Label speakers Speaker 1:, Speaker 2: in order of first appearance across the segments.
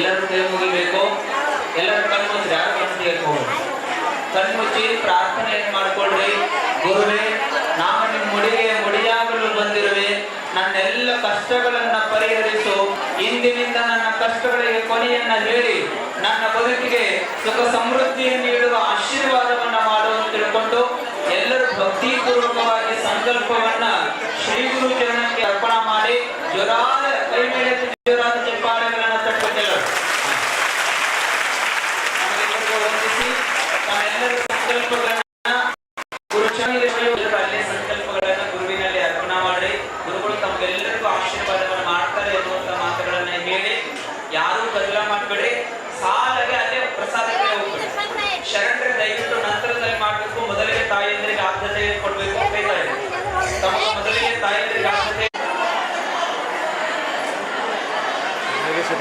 Speaker 1: ಕೈ ಮುಗಿಬೇಕು ಎಲ್ಲರೂ ಕಣ್ಮುಚ್ಚಿ ಯಾರು ಕಣ್ಬೇಕು. ಕಣ್ಮುಚ್ಚಿ ಪ್ರಾರ್ಥನೆಯನ್ನು ಮಾಡ್ಕೊಳ್ರಿ ಗುರುವೇ, ನಾನು ನಿಮ್ಮ ಮುಡಿಗೆ ಮುಡಿಯಾಗಲು ಬಂದಿರುವೆ. ನನ್ನೆಲ್ಲ ಕಷ್ಟಗಳನ್ನ ಪರಿಹರಿಸು. ಇಂದಿನಿಂದ ನನ್ನ ಕಷ್ಟಗಳಿಗೆ ಕೊನೆಯನ್ನ ಹೇಳಿ, ನನ್ನ ಬದುಕಿಗೆ ಸುಖ ಸಮೃದ್ಧಿಯನ್ನು ನೀಡುವ ಆಶೀರ್ವಾದವನ್ನ ಮಾಡುವಂತ ತಿಳ್ಕೊಂಡು ಎಲ್ಲರೂ ಭಕ್ತಿಪೂರ್ವಕವಾಗಿ ಸಂಕಲ್ಪವನ್ನ ಶ್ರೀ ಗುರು ಚರಣಕ್ಕೆ ಅರ್ಪಣ ಮಾಡಿ, ಜೋರಾದ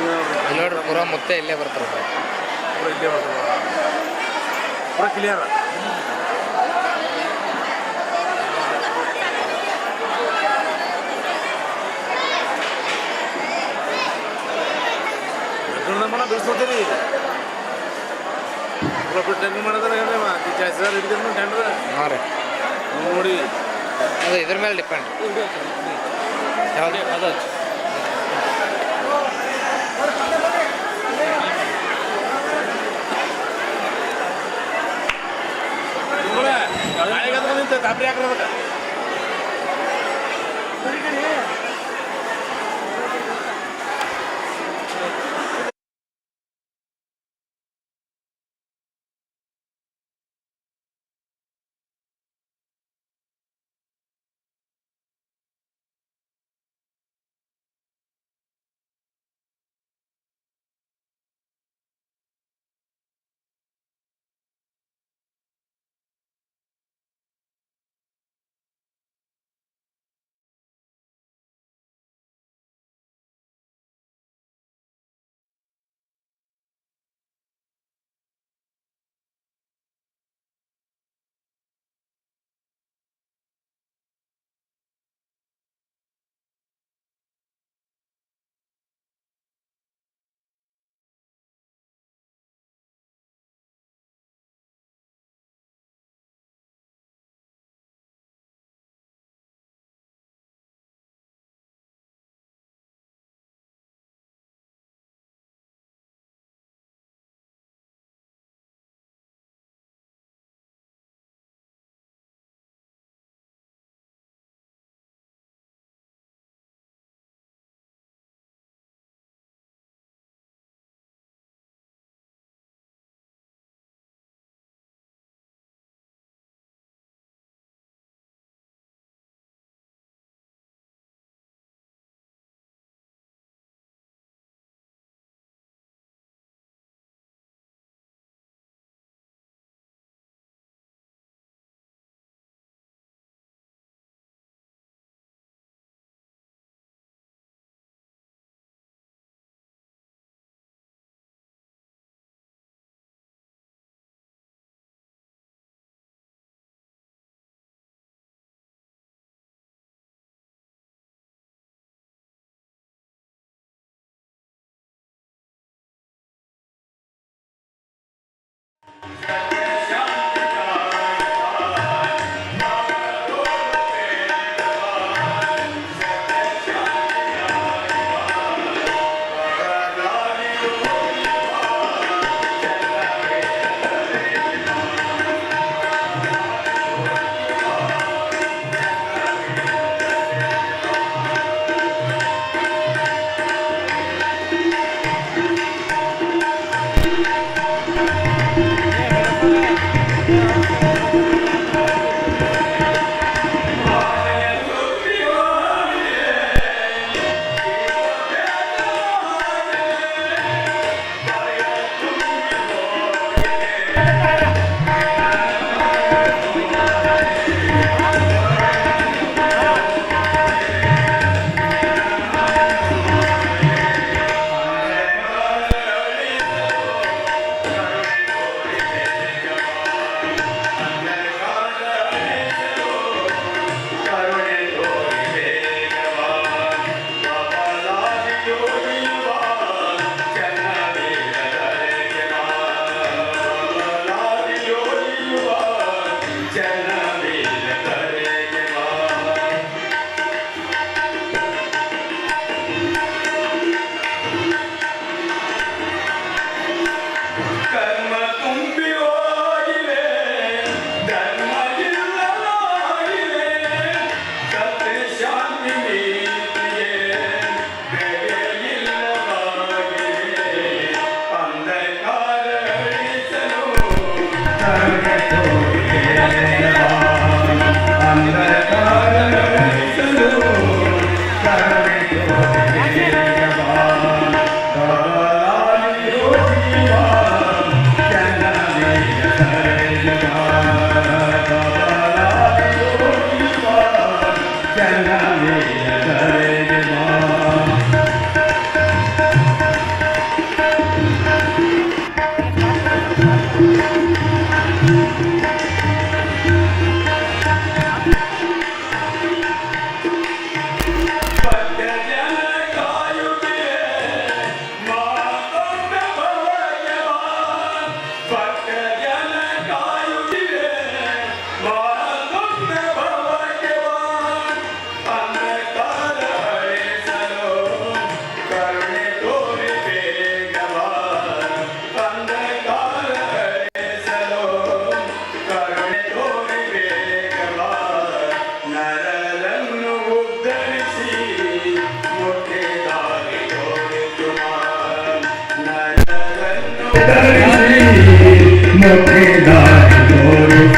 Speaker 2: ಇಲ್ಲಿ ನೋಡ್ರಿ ಪೂರ ಮುತ್ತೆ ಇಲ್ಲೇ ಬರ್ತಾರೆ
Speaker 3: ಪೂರ ಇಲ್ಲೇ ಬರ್ತದೆ ಪೂರ ಕ್ಲಿಯರ್ ಮನ ಬಿಡಿಸ್ಕೊತೀರಿ? ಪೂರ ಬಿಟ್ಟು ಟೆಂಡರ್ ಮಾಡಿದ್ರೆ ಏನೇ ಜಾಸ್ತಿ ಸರ್ ಹಿಡಿದ್ರು ಟೆಂಡರ್
Speaker 2: ಹಾಂ ರೀ.
Speaker 3: ನೋಡಿ.
Speaker 2: ಅದು ಇದ್ರ ಮೇಲೆ ಡಿಪೆಂಡ್ ಯಾವ್ದು? ಅದು
Speaker 3: ನಾಳೆಗಾದ್ರೆ ಬಂದಿತ್ತು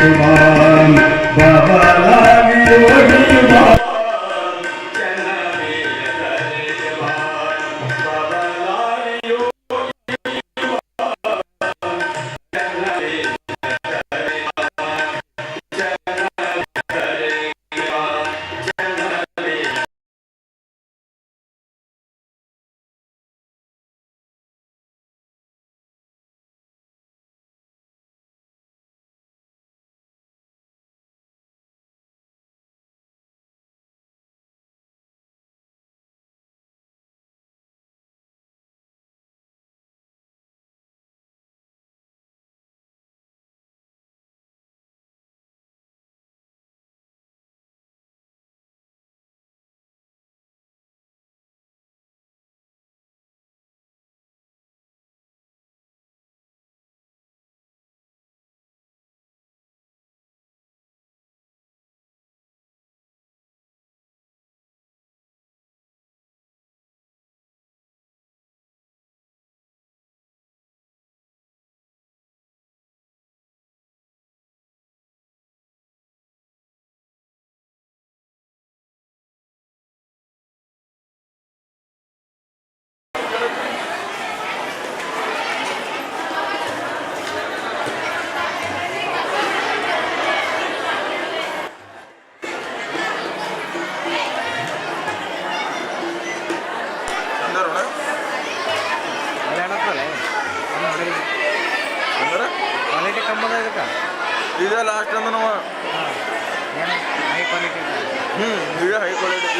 Speaker 3: Thank you.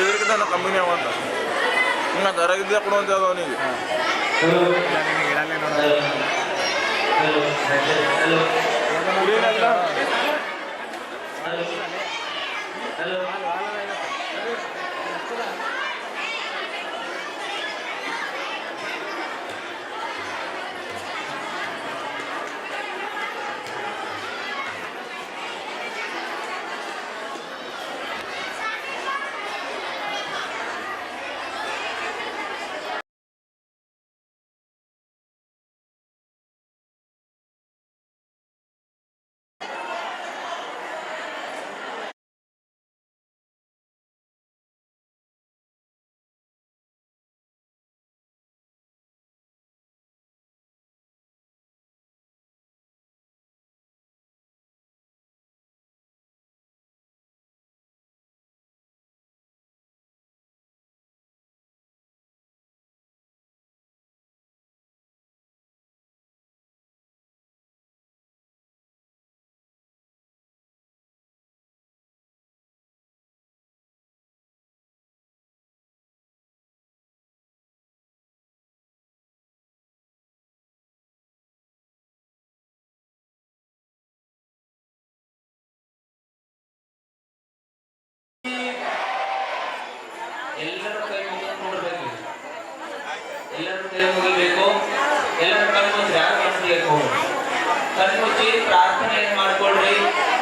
Speaker 3: ಇದ್ರಕ್ಕಿಂತ ನಾವು ಕಮ್ಮಿನೇ ಅವ ಅಂತ. ಹಿಂಗೆ ದರಾಗಿದ್ದೇ ಕೊಡುವಂತ ಅದ ಅವನಿಗೆ.
Speaker 2: ಇಲ್ಲ?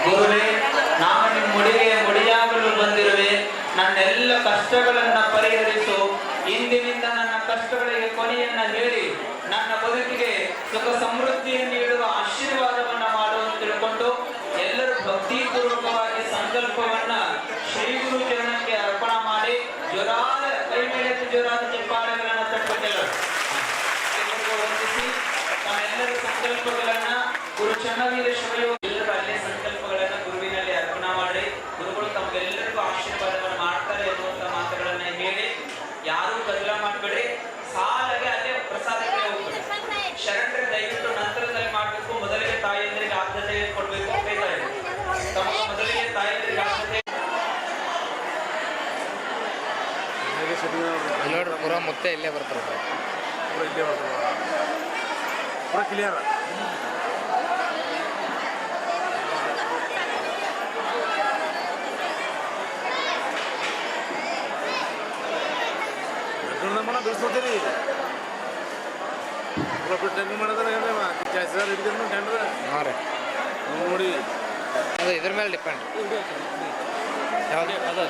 Speaker 1: ಗುರುವೇ ನಾನು ನಿಮ್ಮ ಮುಡಿಗೆ ಮುಡಿಯಾಗಲು ಬಂದಿರುವೆ. ನನ್ನೆಲ್ಲ ಕಷ್ಟಗಳನ್ನ ಪರಿಹರಿಸು. ಇಂದಿನಿಂದ ನನ್ನ ಕಷ್ಟಗಳಿಗೆ ಕೊನೆಯನ್ನ ಹೇಳಿ, ನನ್ನ ಬದುಕಿಗೆ ಸುಖ ಸಮೃದ್ಧಿಯನ್ನು ನೀಡುವ ಆಶೀರ್ವಾದವನ್ನ ಮಾಡುವಂತ ತಿಳ್ಕೊಂಡು ಎಲ್ಲರೂ ಭಕ್ತಿಪೂರ್ವಕವಾಗಿ ಸಂಕಲ್ಪವನ್ನ ಶ್ರೀ ಗುರು ಚರಣಕ್ಕೆ ಅರ್ಪಣ ಮಾಡಿ ಜ್ವರಾದ ಕೈ ಮೇಲೆ ಜ್ವರಾದ ಚಪ್ಪಾಳೆಗಳನ್ನ ಎಲ್ಲರಿಗೂ ತಮ್ಮೆಲ್ಲರ ಸಂಕಲ್ಪಗಳನ್ನ ಗುರು ಚನ್ನವೀರ ಶಿವಯೋ
Speaker 3: ಹೇಗೆ ಸೆಟ್ಟಿಂಗ್
Speaker 2: ಇಲ್ಲಿ ನೋಡ್ರಿ ಪೂರ ಮುತ್ತೆ ಇಲ್ಲೇ ಬರ್ತಾರೆ ಸರ್
Speaker 3: ಪೂರ ಇಲ್ಲೇ ಬರ್ತದೆ ಪೂರ ಕ್ಲಿಯರ್ ಮನ ಬಿಡಿಸ್ಕೊತೀರಿ ಪೂರ ಬಿಟ್ಟು ಟೆಂಡರ್ ಮಾಡಿದ್ರೆ ಹೇಳಿ ಜಾಸ್ತಿ ಸರ್ ಹಿಡಿದ್ರು ಟೆಂಡರ್
Speaker 2: ಹಾಂ ರೀ
Speaker 3: ನೋಡಿ
Speaker 2: ಅದು ಇದ್ರ ಮೇಲೆ ಡಿಪೆಂಡ್ ಯಾವುದು ಅದು